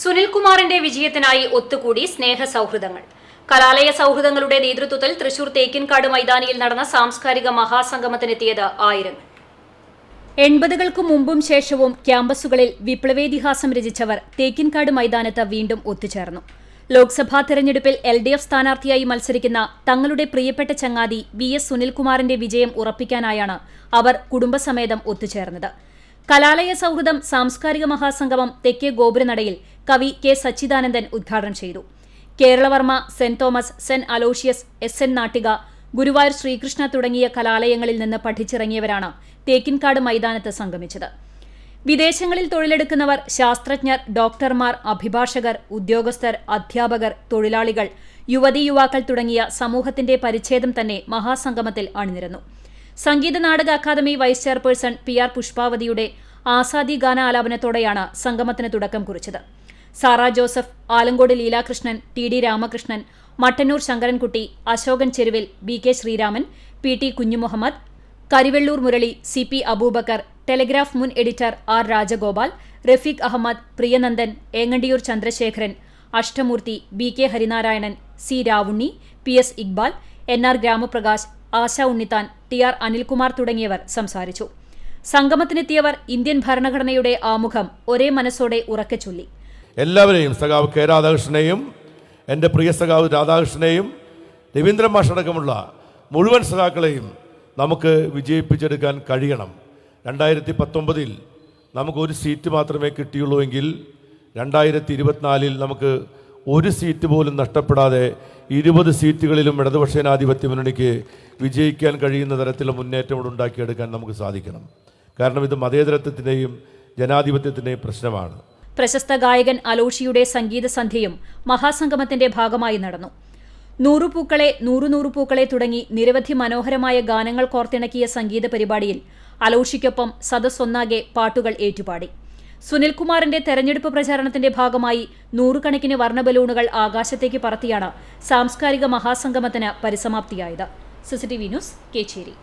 സുനിൽകുമാറിന്റെ വിജയത്തിനായി ഒത്തുകൂടി സ്നേഹ സൗഹൃദങ്ങൾ കലാലയ സൗഹൃദങ്ങളുടെ നേതൃത്വത്തിൽ തൃശൂർ തേക്കിൻകാട് മൈതാനിയിൽ നടന്ന സാംസ്കാരിക മഹാസംഗമത്തിനെത്തിയത് ആയിരങ്ങൾ. എൺപതുകൾക്ക് മുമ്പും ശേഷവും ക്യാമ്പസുകളിൽ വിപ്ലവേതിഹാസം രചിച്ചവർ തേക്കിൻകാട് മൈതാനത്ത് വീണ്ടും ഒത്തുചേർന്നു. ലോക്സഭാ തെരഞ്ഞെടുപ്പിൽ എൽ ഡി എഫ് സ്ഥാനാർത്ഥിയായി മത്സരിക്കുന്ന തങ്ങളുടെ പ്രിയപ്പെട്ട ചങ്ങാതി വി എസ് സുനിൽകുമാറിന്റെ വിജയം ഉറപ്പിക്കാനായാണ് അവർ കുടുംബസമേതം ഒത്തുചേർന്നത്. കലാലയ സൗഹൃദം സാംസ്കാരിക മഹാസംഗമം തെക്കേ ഗോപുരനടയിൽ കവി കെ സച്ചിദാനന്ദൻ ഉദ്ഘാടനം ചെയ്തു. Keralavarma saint Thomas saint Aloysius S N Nattika Guruvayur Sreekrishna തുടങ്ങിയ കലാലയങ്ങളിൽ നിന്ന് പഠിച്ചിറങ്ങിയവരാണ് തേക്കിൻകാട് മൈതാനത്ത് സംഗമിച്ചത്. വിദേശങ്ങളിൽ തൊഴിലെടുക്കുന്നവർ ശാസ്ത്രജ്ഞർ ഡോക്ടർമാർ അഭിഭാഷകർ ഉദ്യോഗസ്ഥർ അധ്യാപകർ തൊഴിലാളികൾ യുവതീ യുവാക്കൾ തുടങ്ങിയ സമൂഹത്തിന്റെ പരിച്ഛേദം തന്നെ മഹാസംഗമത്തിൽ അണിനിരന്നു. സംഗീത നാടക academy vice chairperson P R പുഷ്പാവതിയുടെ Azadi ഗാന ഗാനാലാപനത്തോടെയാണ് സംഗമത്തിന് തുടക്കം കുറിച്ചത്. Sara Joseph Alankode Leelakrishnan T D Ramakrishnan Mattannur Sankarankutty Asokan Cheruvil B K Sreeraman P T Kunhumuhammed Karivellur Murali C P Abubacker Telegraph മുൻ editor R Rajagopal Rafeeq Ahammed Priyanandanan Engandiyur Chandrasekharan Ashtamoorthy B K Harinarayanan C Ravunni P S Iqbal N R Gramaprakash Asha Unnithan T R Anilkumar തുടങ്ങിയവർ സംസാരിച്ചു. സംഗമത്തിനെത്തിയവർ Indian ഭരണഘടനയുടെ ആമുഖം ഒരേ മനസ്സോടെ ഉറക്കെ ചൊല്ലി എല്ലാവരെയും സഖാവ് കെ രാധാകൃഷ്ണനെയും എന്റെ പ്രിയ സഖാവ് രാധാകൃഷ്ണനെയും രവീന്ദ്രൻ മാഷടക്കമുള്ള മുഴുവൻ സഖാക്കളെയും നമുക്ക് വിജയിപ്പിച്ചെടുക്കാൻ കഴിയണം. രണ്ടായിരത്തി പത്തൊമ്പതിൽ നമുക്ക് ഒരു സീറ്റ് മാത്രമേ കിട്ടിയുള്ളൂ എങ്കിൽ രണ്ടായിരത്തി ഇരുപത്തിനാലിൽ നമുക്ക് ഒരു സീറ്റ് പോലും നഷ്ടപ്പെടാതെ ഇരുപത് സീറ്റുകളിലും ഇടതുപക്ഷ ജനാധിപത്യ മുന്നണിക്ക് വിജയിക്കാൻ കഴിയുന്ന തരത്തിലുള്ള മുന്നേറ്റം ഉണ്ടാക്കിയെടുക്കാൻ നമുക്ക് സാധിക്കണം. കാരണം ഇത് മതേതരത്വത്തിന്റെയും ജനാധിപത്യത്തിന്റെയും പ്രശ്നമാണ്. പ്രശസ്ത ഗായകൻ അലോഷിയുടെ സംഗീത സന്ധ്യയും മഹാസംഗമത്തിന്റെ ഭാഗമായി നടന്നു. നൂറു പൂക്കളെ നൂറു നൂറു തുടങ്ങി നിരവധി മനോഹരമായ ഗാനങ്ങൾ കോർത്തിണക്കിയ സംഗീത പരിപാടിയിൽ അലോഷിക്കൊപ്പം സദസ്സൊന്നാകെ പാട്ടുകൾ ഏറ്റുപാടി. സുനിൽകുമാറിന്റെ തെരഞ്ഞെടുപ്പ് പ്രചാരണത്തിന്റെ ഭാഗമായി നൂറുകണക്കിന് വർണബലൂണുകൾ ആകാശത്തേക്ക് പറത്തിയാണ് സാംസ്കാരിക മഹാസംഗമത്തിന് പരിസമാപ്തിയായത്. CCTV news Kechery.